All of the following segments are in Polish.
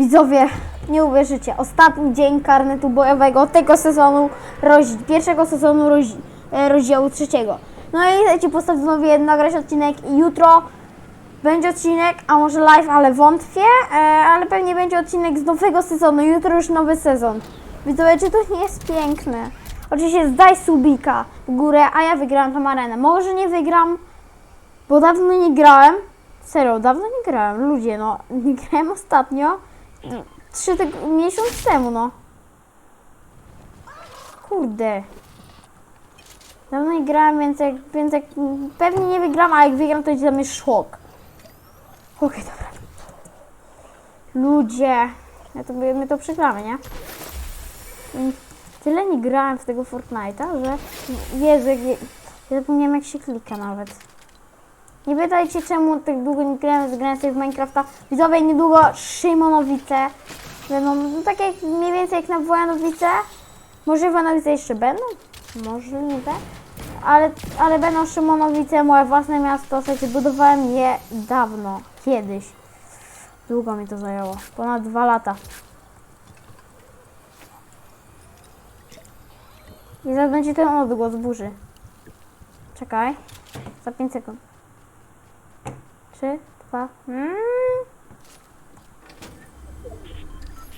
Widzowie, nie uwierzycie, ostatni dzień karnetu bojowego tego sezonu, pierwszego sezonu roz, e, rozdziału trzeciego. No i chcecie postanowię nagrać odcinek i jutro będzie odcinek, a może live, ale wątpię, e, ale pewnie będzie odcinek z nowego sezonu, jutro już nowy sezon. Widzowie, czy to nie jest piękne? Oczywiście zdaj subika w górę, a ja wygrałam tą arenę. Może nie wygram, bo dawno nie grałem. Serio, dawno nie grałem. Ludzie, no, nie grałem ostatnio. Trzy tyg- miesiąc temu, no. Kurde. Dawno nie grałem, więc jak, więc jak pewnie nie wygram, a jak wygram, to będzie dla mnie szok. Okej, dobra. Ludzie. Ja to, my to przegramy, nie? Tyle nie grałem w tego Fortnite'a, że Jezu, jak, ja zapomniałem jak się klika nawet. Nie pytajcie czemu tak długo nie grałem, grałem sobie w Minecrafta. Widzowie, niedługo Szymonowice będą, no tak jak mniej więcej jak na Wojanowice. Może Wojanowice jeszcze będą? Możliwe. Ale, ale będą Szymonowice, moje własne miasto. Słuchajcie, budowałem je dawno, kiedyś. Długo mi to zajęło, ponad dwa lata. I zaraz będzie ten odgłos burzy. Czekaj. Za 5 sekund. 3, 2. Mm.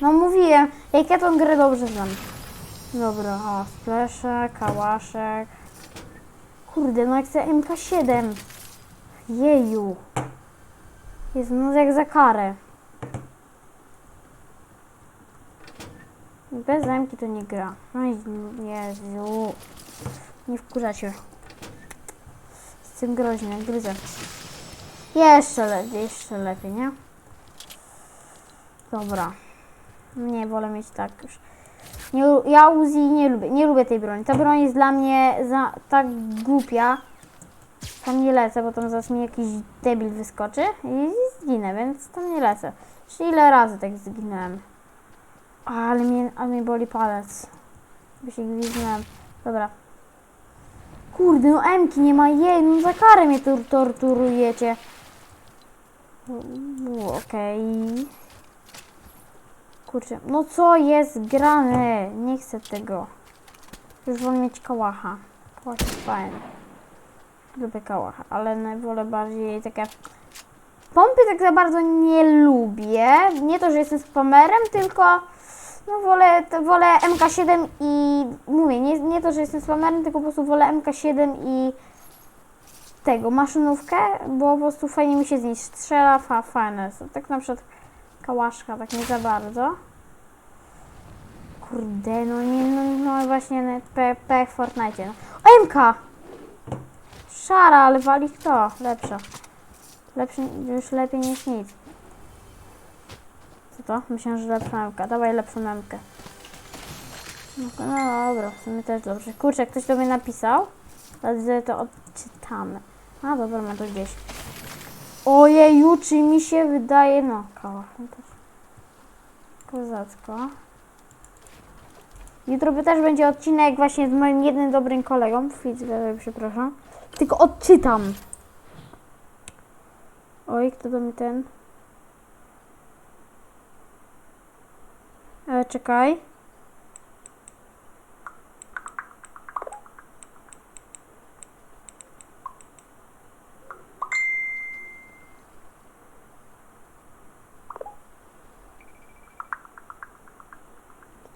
No mówiłem, jak ja tą grę dobrze znam. Dobra, o, spleszek, kałaszek. Kurde, no jak chcę MK7. Jeju. Jest no jak za karę. Bez zamki to nie gra. No Jezu. Nie wkurza się. Jestem groźny, gryzę. Jeszcze lepiej, jeszcze lepiej, nie? Dobra. Nie, wolę mieć tak już. Nie, ja Uzi nie lubię, nie lubię tej broni. Ta broń jest dla mnie za, tak głupia. Tam nie lecę, bo tam zaraz mi jakiś debil wyskoczy i zginę, więc tam nie lecę. Jeszcze ile razy tak zginąłem. Ale mnie, ale mnie boli palec. By się gwizdnąłem. Dobra. Kurde, no Emki nie ma jej, no za karę mnie tor torturujecie. U, Okej. Kurczę, no co jest grane? Nie chcę tego. Już wolę mieć kałacha. Kałach jest fajny. Lubię kałacha, ale no, wolę bardziej takie... Pompy tak za bardzo nie lubię. Nie to, że jestem spamerem, tylko no wolę, wolę MK7 i mówię, nie, nie to, że jestem spamerem, tylko po prostu wolę MK7 i tego, maszynówkę, bo po prostu fajnie mi się z niej strzela, fa, fajne. Tak na przykład kałaszka, tak nie za bardzo. Kurde, no nie, no, no właśnie, no, pe, pe w Fortnite. No. O, MK! Szara, ale wali kto? Lepsza. Lepszy, już lepiej niż nic. Co to? Myślałem, że lepsza memka. Dawaj lepszą memkę. No, no dobra, w sumie też dobrze. Kurczę, ktoś do mnie napisał. Ale to odczytamy. A dobra, mam to gdzieś. Ojeju, czy mi się wydaje... No, to... Kozacko. Jutro by też będzie odcinek właśnie z moim jednym dobrym kolegą. Widzę, przepraszam. Tylko odczytam. Oj, kto do mnie ten? Ale czekaj.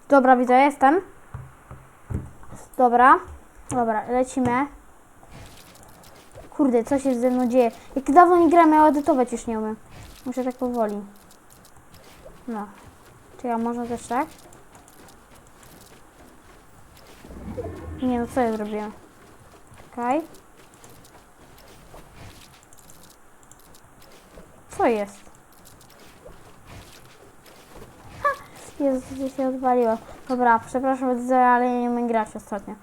Dobra, widzę, jestem. Dobra. Dobra, lecimy. Kurde, co się ze mną dzieje? Jak dawno nie grałem, ja edytować już nie umiem. Muszę tak powoli. No. Czy ja można też tak? Nie, no co ja zrobiłem? Czekaj. Co jest? Jezu, co się odwaliło. Dobra, przepraszam bardzo, ale ja nie umiem grać ostatnio.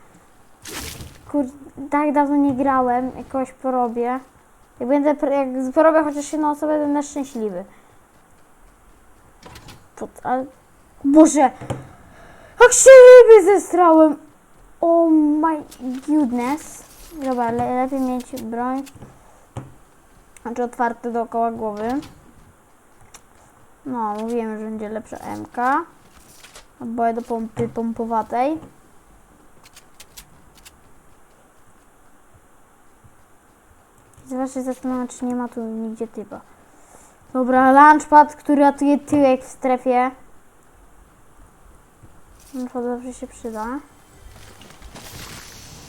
Kur... tak dawno nie grałem, jakoś porobię. Jak będę, jak porobię chociaż jedną osobę, będę szczęśliwy. Pod, ale... Boże! Jak się ryby zestrałem! Oh my goodness. Dobra, le, lepiej mieć broń. Znaczy otwarte dookoła głowy. No, mówiłem, że będzie lepsza MK. Boję do pompy pompowatej. Zwłaszcza zastanawiam, czy nie ma tu nigdzie typa. Dobra, launchpad, który ratuje tyłek w strefie. Launchpad zawsze się przyda.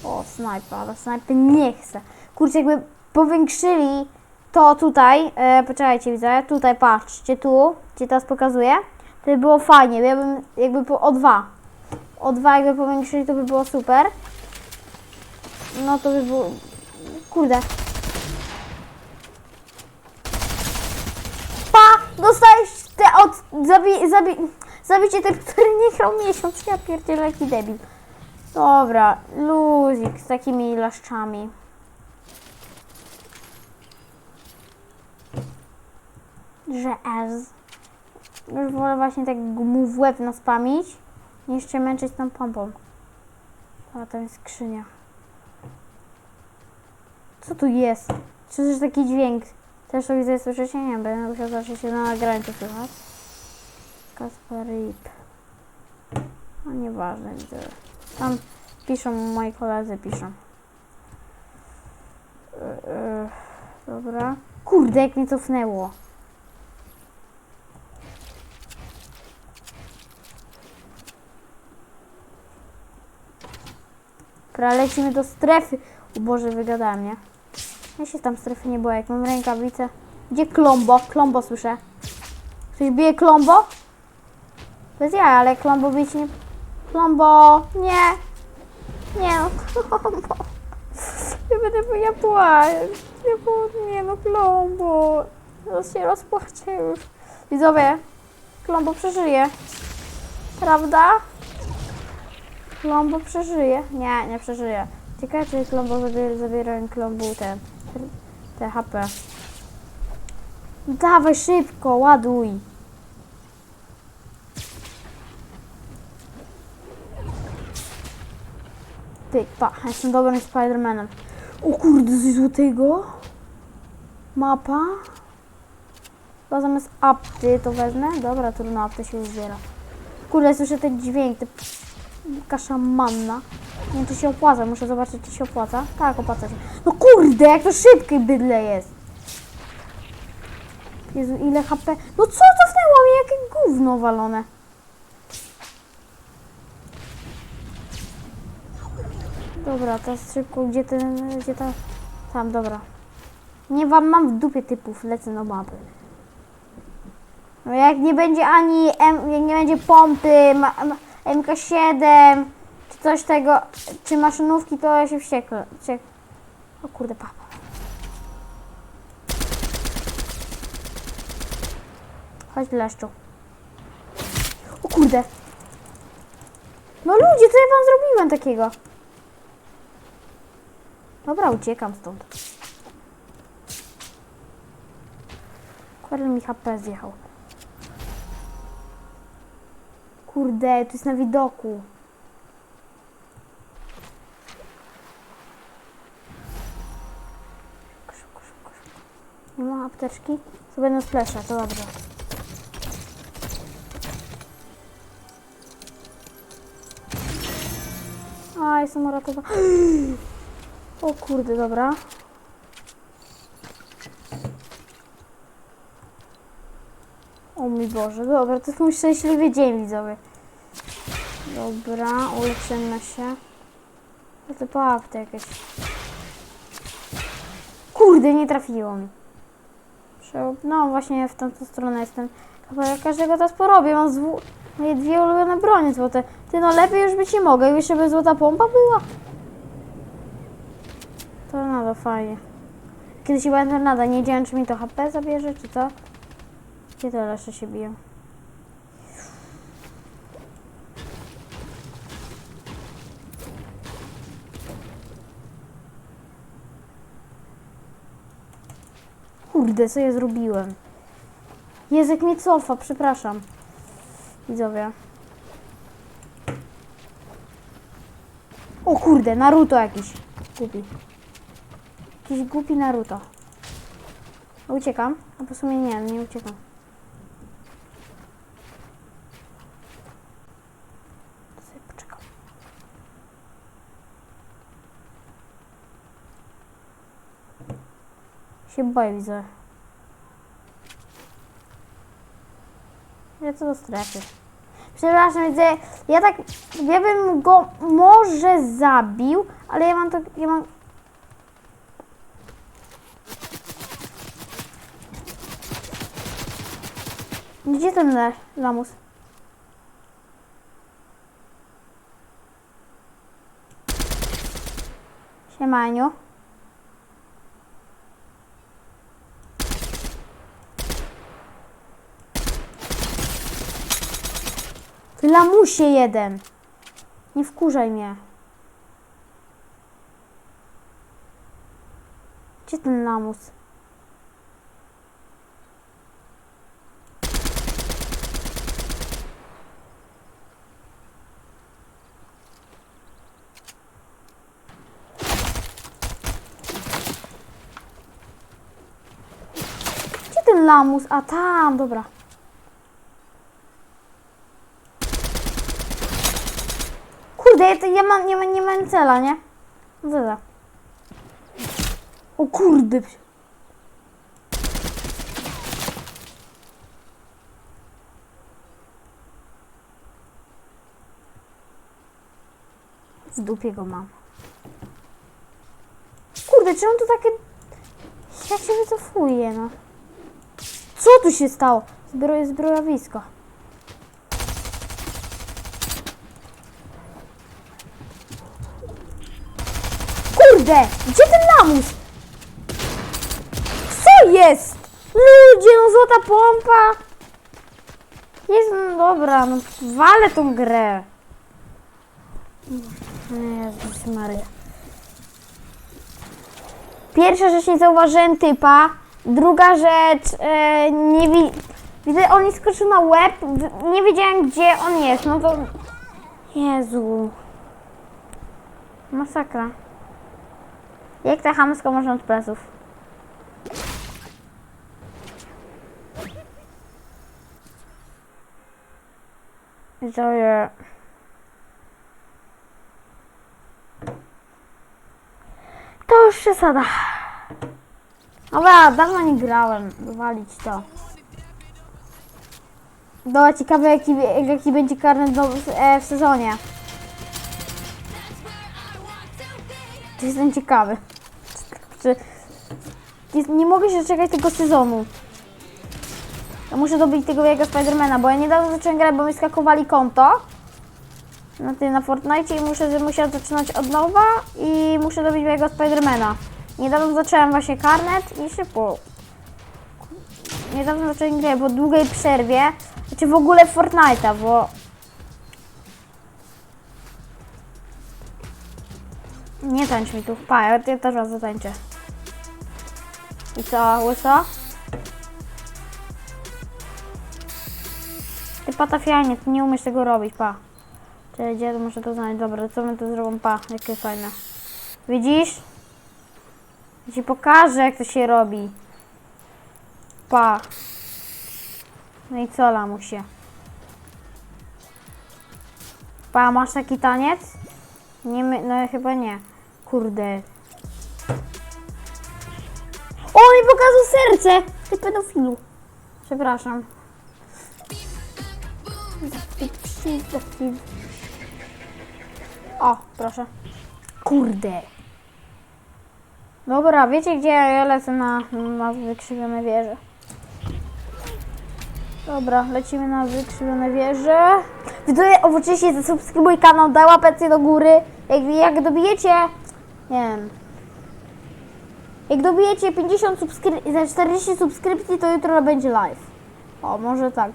O, snajpa, ale snajpy nie chcę. Kurczę, jakby powiększyli to tutaj, e, poczekajcie widzę, tutaj patrzcie, tu, gdzie teraz pokazuję, to by było fajnie, ja bym jakby po, o dwa, o dwa jakby powiększyli, to by było super. No to by było, kurde. Pa! Dostałeś te od, zabi, zabi, zabicie typ, który nie grał miesiąc, ja pierdzielę, jaki debil. Dobra, luzik z takimi laszczami. Że ez. Już wolę właśnie tak mu w łeb naspamić, niż się męczyć tą pompą. A tam jest skrzynia. Co tu jest? Też taki dźwięk? Też to widzę, słyszycie? Nie, będę musiał zacząć się na nagraniu to słychać. Kaspar Rip. No nieważne, widzę. Tam piszą, moi koledzy piszą. Yy, yy, dobra. Kurde, jak mnie cofnęło. Dobra, lecimy do strefy. O Boże, wygadałem, nie? Ja się tam strefy nie boję, jak mam rękawice. Gdzie klombo? Klombo słyszę. Ktoś bije klombo? Bez ja, ale klombo bić nie... Klombo! Nie! Nie no, klombo! Ja będę, ja płaczę. Ja nie no, klombo! Zaraz się rozpłaczę już. Widzowie, klombo przeżyje. Prawda? Klombo przeżyje. Nie, nie przeżyje. Ciekawe, czy klombo zabiera, zabiera klombu te, te HP. Dawaj szybko, ładuj. Pyk, pa, jestem dobrym Spidermanem. O kurde, coś złotego. Mapa. Chyba zamiast apty to wezmę. Dobra, trudno, apty się już zbiera. Kurde, słyszę ten dźwięk, te kasza manna. Nie czy się opłaca, muszę zobaczyć, czy się opłaca. Tak, opłaca się. No kurde, jak to szybkie bydle jest. Jezu, ile HP. No co cofnęło mi? Jakie gówno walone. Dobra, teraz szybko, gdzie ten, gdzie ta... Tam, dobra. Nie wam mam w dupie typów, lecę na mapy. No jak nie będzie ani, M, jak nie będzie pompy, ma, ma, MK7, czy coś tego, czy maszynówki, to ja się wścieknę. Wściek... O kurde, papa. Chodź leszczu. O kurde. No ludzie, co ja wam zrobiłem takiego? Dobra, uciekam stąd. Kurde mi HP zjechał. Kurde, tu jest na widoku. Szybko, szybko, szybko. Nie ma apteczki? Sobie na splesza, to dobrze. A, jestem uratowana. O kurde, dobra. O mój Boże, dobra, to jest mój szczęśliwy dzień, widzowie. Dobra, uleczymy się. A to papty jakieś. Kurde, nie trafiło mi. No właśnie w tamtą stronę jestem. Chyba każdego teraz porobię, mam zwu... moje dwie ulubione bronie złote. Ty no lepiej już być nie mogę, jeszcze by złota pompa była. Tornado, fajnie. Kiedyś była tornada, nie wiedziałem czy mi to HP zabierze, czy co. Gdzie te lesze się biją? Kurde, co ja zrobiłem? Język mnie cofa, przepraszam. Widzowie. O kurde, Naruto jakiś. Głupi. Jakiś głupi Naruto. Uciekam. A po sumie nie, nie uciekam. Się boję, widzę. Ja co do strefy. Przepraszam, widzę, ja tak, ja bym go może zabił, ale ja mam to, ja mam... Gdzie ten lamus? Siemaniu. Lamusie jeden. Nie wkurzaj mnie. Gdzie ten lamus? Gdzie ten lamus? A tam, dobra. Kurde, ja, to, ja mam, nie, mam- nie mam cela, nie? No za? O kurde. W dupie go mam. Kurde, czemu to takie... Jak się wycofuje, no? Co tu się stało? Zbroje, zbrojowisko. Kurde! Gdzie ten lamus? Co jest? Ludzie, no złota pompa! Jest, no dobra, no walę tą grę. Jezus Maria. Pierwsza rzecz, nie zauważyłem typa. Druga rzecz, e, nie wi... Widzę, on mi skoczył na łeb, nie wiedziałem gdzie on jest, no to... Jezu. Masakra. Jak ta chamsko można od pleców? Widzowie. To już przesada. Dobra, dawno nie grałem. Walić to. Dobra, ciekawe jaki, jaki będzie karny do, e, w sezonie. To jestem ciekawy. Czy, jest, nie mogę się doczekać tego sezonu. Ja muszę dobić tego jego Spidermana, bo ja niedawno zacząłem grać, bo mi skakowali konto na tym na Fortnite i muszę, muszę zaczynać od nowa i muszę dobić mojego Spidermana. Niedawno zacząłem właśnie karnet i szybko. Niedawno zacząłem grać po długiej przerwie, znaczy w ogóle Fortnite'a, bo Nie tańcz mi tu. Pa, ja, też was zatańczę. I co, łyso? Ty patafianie, ty nie umiesz tego robić, pa. Czy gdzie muszę to znaleźć? Dobra, co my tu zrobimy? Pa, jakie fajne. Widzisz? Ja Ci pokażę, jak to się robi. Pa. No i co, lamusie? Pa, masz taki taniec? Nie, my, no chyba nie. Kurde. O, mi pokazał serce! Ty pedofilu. Przepraszam. O, proszę. Kurde. Dobra, wiecie gdzie ja lecę na, na wykrzywione wieże? Dobra, lecimy na wykrzywione wieże. Widzowie, oczywiście zasubskrybuj kanał, daj łapecję do góry. Jak, jak dobijecie, nie wiem, jak dobijecie 50 subskrypcji, za 40 subskrypcji, to jutro będzie live. O, może tak.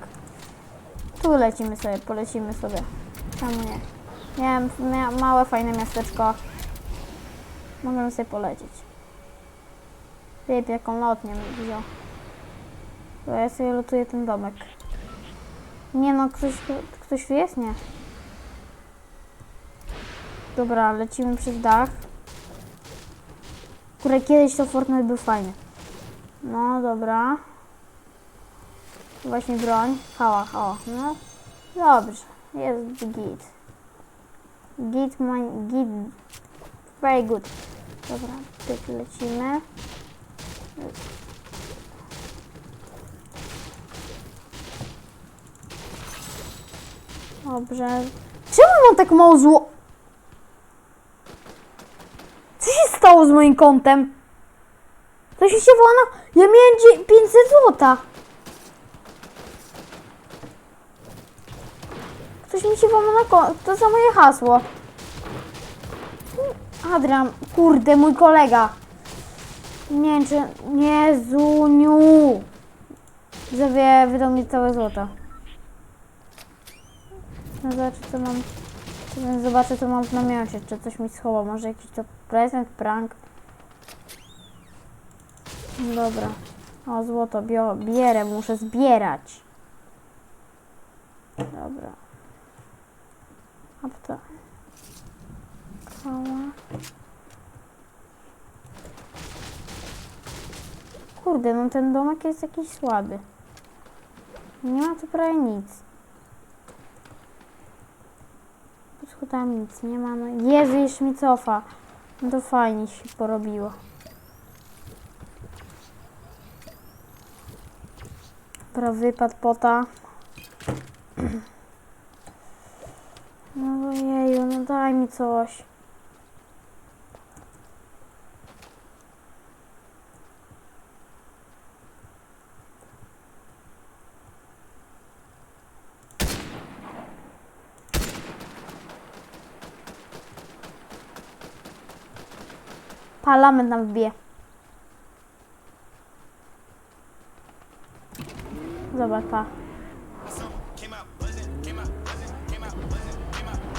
Tu lecimy sobie, polecimy sobie. Czemu nie? Nie wiem, mia- małe, fajne miasteczko. Możemy sobie polecieć. Typ, jaką lotnię wziął. To ja sobie lotuję ten domek. Nie no, ktoś, ktoś tu jest? Nie. Dobra, lecimy przez dach. Kurde, kiedyś to Fortnite był fajny. No, dobra. Właśnie broń. Hała, hała. No, dobrze. Jest git. Git, my, git. Very good. Dobra, tyk lecimy. Dobrze. Czemu mam tak mało zło... Co się stało z moim kontem? Coś mi się woła na... Ja miałem dzie- 500 złota. Ktoś mi się woła na konto. To za moje hasło. Adrian, kurde, mój kolega. Nie wiem, czy... Nie, Zuniu. Zawie, wydał mi całe złoto. No zobaczę, co mam... Zobaczę, co mam w namiocie. Czy coś mi schował. Może jakiś to prezent, prank. Dobra. O, złoto bio, bierę, muszę zbierać. Dobra. A to. Koła. Kurde, no ten domek jest jakiś słaby. Nie ma tu prawie nic. Pod nic nie ma. No Jezu, jeszcze mi cofa. No to fajnie się porobiło. Dobra, wypad pota. No ojeju, no daj mi coś. Parlament nam wbije. Zobacz, pa.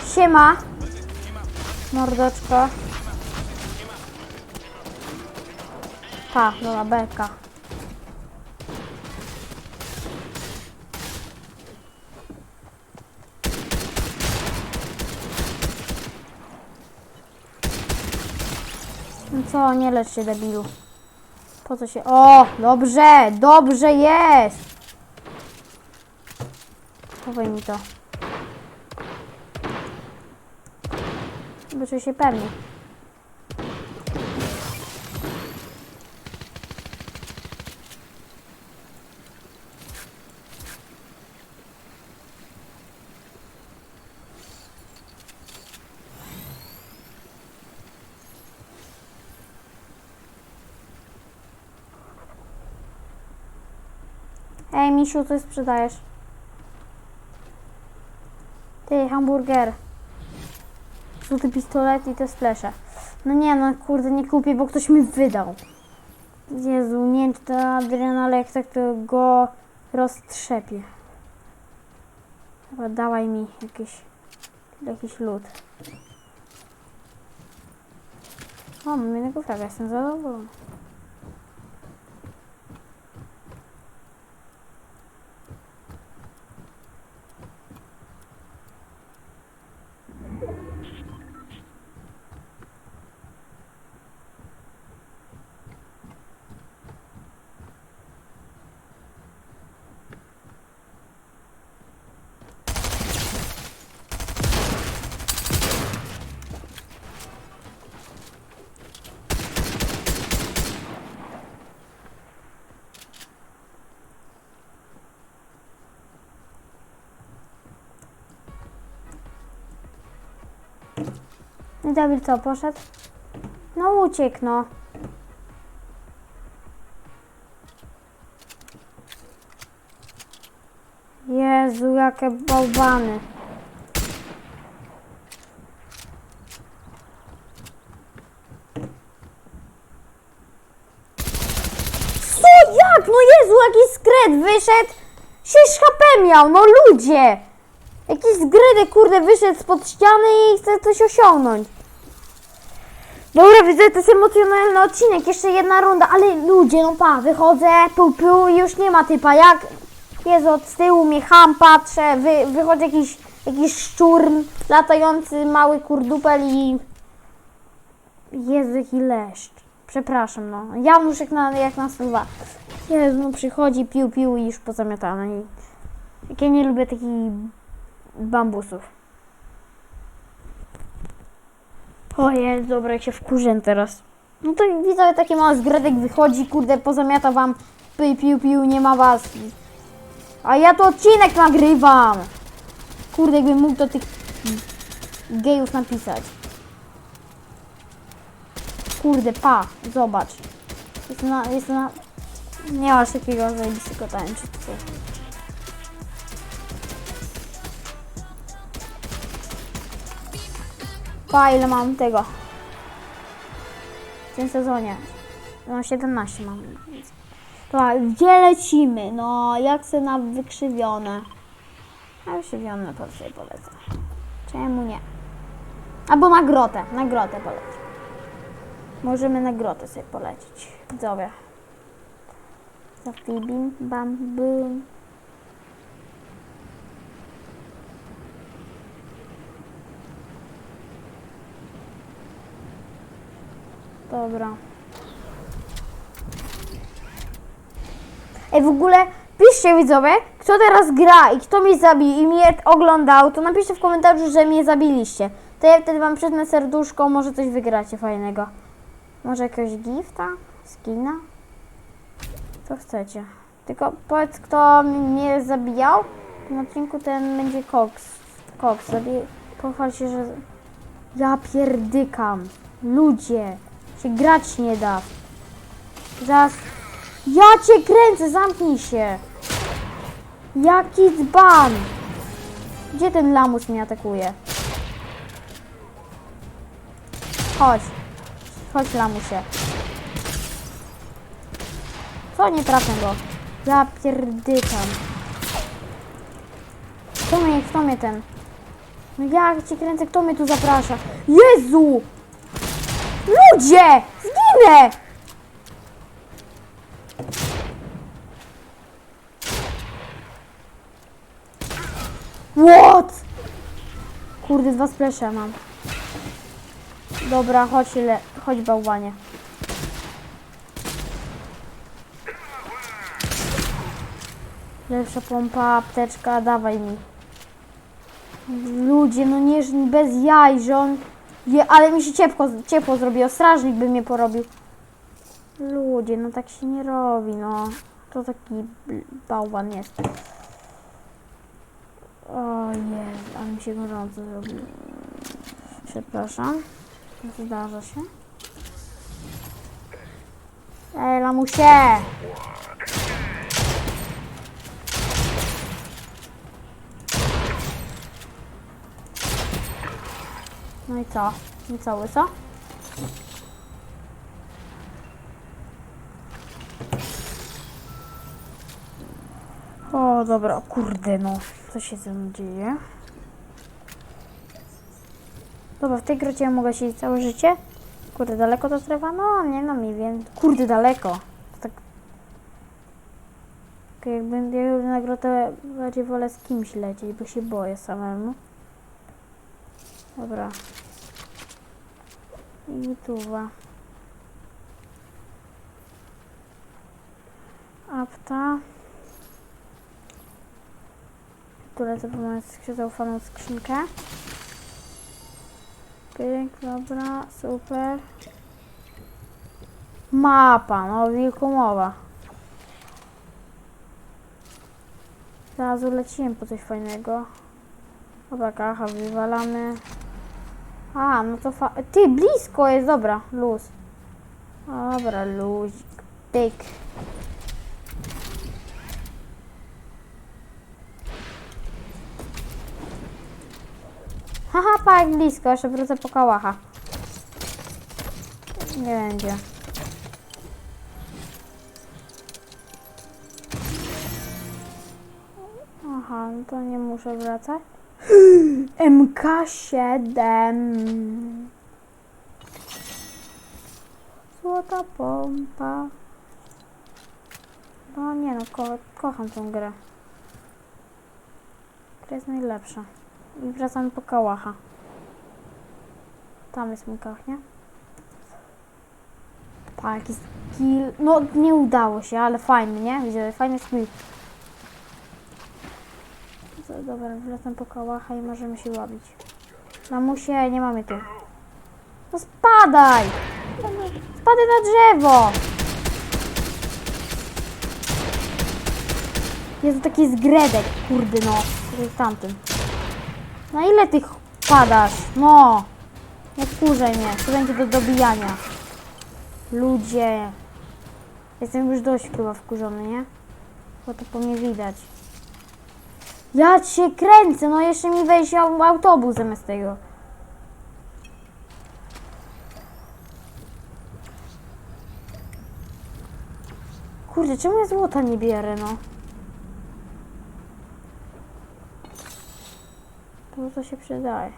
Siema. Mordoczko. Pa, dobra, beka. No co, nie lecz się debilu. Po co się... O, dobrze, dobrze jest. Chowaj mi to. Bo się pewnie. Ej, misiu, coś sprzedajesz? Ty, hamburger. Złoty pistolet i te splesze. No nie, no kurde, nie kupię, bo ktoś mi wydał. Jezu, nie wiem, czy to Adrian, ale jak tak to go roztrzepie. Dobra, dawaj mi jakiś, jakiś lód. O, mam jednego fraga, jestem zadowolony. I David co, poszedł? No uciekł, no. Jezu, jakie bałwany. Co? Jak? No Jezu, jaki skret wyszedł? 6 HP miał, no ludzie! Jakiś zgrydy, kurde, wyszedł spod ściany i chce coś osiągnąć. Dobra, widzę, to jest emocjonalny odcinek, jeszcze jedna runda, ale ludzie, no pa, wychodzę, pu, pu i już nie ma typa, jak jest od tyłu, mnie ham, patrzę, wy, wychodzi jakiś, jakiś szczur, latający mały kurdupel i... Jezu, jaki leszcz. Przepraszam, no. Janusz jak na, jak na słowa. Jezu, no przychodzi, pił, pił i już pozamiatane. I... Jak ja nie lubię takich bambusów. O Jezu, dobra, jak się wkurzę teraz. No to widzę, taki mały zgredek wychodzi, kurde, pozamiata wam, piu, piu, piu, nie ma was. A ja tu odcinek nagrywam. Kurde, jakbym mógł do tych gejów napisać. Kurde, pa, zobacz. Jest na, jest na... Nie masz takiego zajebistego tańczycy. Pa, ile mam tego? W tym sezonie. No 17 mam. Dobra, gdzie lecimy? No, jak se na wykrzywione. Na wykrzywione po sobie polecę. Czemu nie? Albo na grotę, na grotę polecić. Możemy na grotę sobie polecieć. Widzowie. Za bam, bum. Dobra. Ej, w ogóle piszcie widzowie, kto teraz gra i kto mnie zabił i mnie oglądał, to napiszcie w komentarzu, że mnie zabiliście. To ja wtedy wam przyznę serduszko, może coś wygracie fajnego. Może jakiegoś gifta? Skina? Co chcecie. Tylko powiedz, kto mnie zabijał. Tym odcinku ten będzie Cox. Cox, zabij... Pochwal się, że... Ja pierdykam. Ludzie. Się grać nie da. Zaraz... Ja cię kręcę, zamknij się. Jaki dzban. Gdzie ten lamus mnie atakuje? Chodź. Chodź lamusie. Co nie trafię go? Ja pierdykam. Kto mnie, kto mnie ten? No jak cię kręcę, kto mnie tu zaprasza? Jezu! Ludzie! Zginę! What? Kurde, dwa splesze mam. Dobra, chodź, le, chodź bałwanie. Lepsza pompa, apteczka, dawaj mi. Ludzie, no nie, bez jaj, że on... Je, ale mi się ciepło, ciepło zrobiło, strażnik by mnie porobił. Ludzie, no tak się nie robi, no. To taki bałwan jest. O Jezu, ale mi się gorąco zrobiło. Przepraszam. Zdarza się. Ej, lamusie! No i co? I co, łyso? O, dobra, kurde, no. Co się ze mną dzieje? Dobra, w tej grocie mogę siedzieć całe życie? Kurde, daleko ta strefa? No, nie no, mi wiem. Kurde, daleko. To tak... Tak Jakbym ja na grotę bardziej wolę z kimś lecieć, bo się boję samemu. Dobra. I tuwa. Apta. Po moją skrzynkę, zaufaną skrzynkę. Pyk, dobra, super. Mapa, no wilkomowa. Zaraz lecimy po coś fajnego. Dobra, kacha wywalamy. A, no to fa... Ty, blisko jest, dobra, luz. Dobra, luzik. Pyk. Haha, pa, jak blisko, jeszcze wrócę po kałacha. Nie będzie. Aha, no to nie muszę wracać. MK7. Złota pompa. No nie no, ko kocham tą grę. Gra jest najlepsza. I wracamy po kałacha. Tam jest mój kałach, nie? Skill. No, nie udało się, ale fajny, nie? Widzicie, fajny skill. Dobra, wracam po kałacha i możemy się łabić. Mamusie, nie mamy tu. No spadaj! Spadaj na drzewo! Jest taki zgredek, kurde no. Jest tamtym. Na ile tych padasz? No! Nie wkurzaj mnie, to będzie do dobijania. Ludzie. Jestem już dość chyba wkurzony, nie? Bo to po mnie widać. Ja cię kręcę, no jeszcze mi wejść au- autobus zamiast tego. Kurde, czemu ja złota nie bierę, no? To to się przydaje.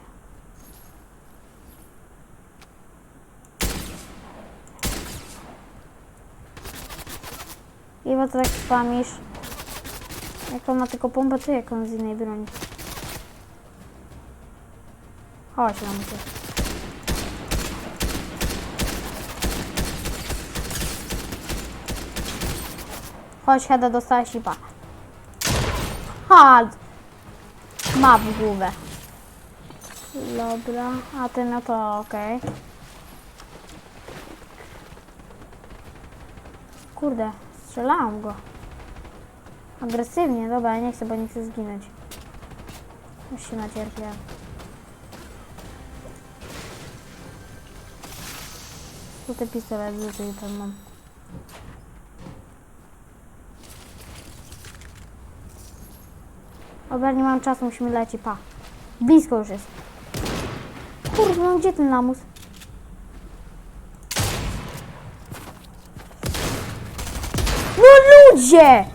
Iwo, to tak spamisz. Jak on ma tylko pompę, to jak on z innej broni? Chodź, lamusie. Chodź, Heda, dostała sipa. Chodź. Ma w głowę. Dobra, a ty no to okej. Kurde, strzelałam go. Agresywnie, dobra, ja nie chcę, bo nie chcę zginąć. Już się nacierpiałem. Tutaj pistolet, tutaj tam mam. Dobra, nie mam czasu, musimy lecieć, pa. Blisko już jest. Kurde, no gdzie ten lamus? No ludzie!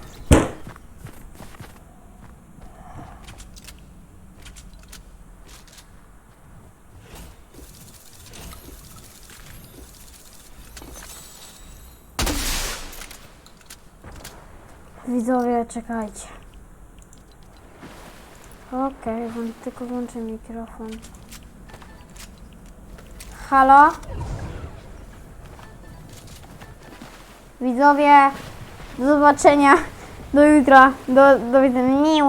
Widzowie, czekajcie. Okej, wam tylko włączę mikrofon. Halo? Widzowie, do zobaczenia. Do jutra. Do, do widzenia.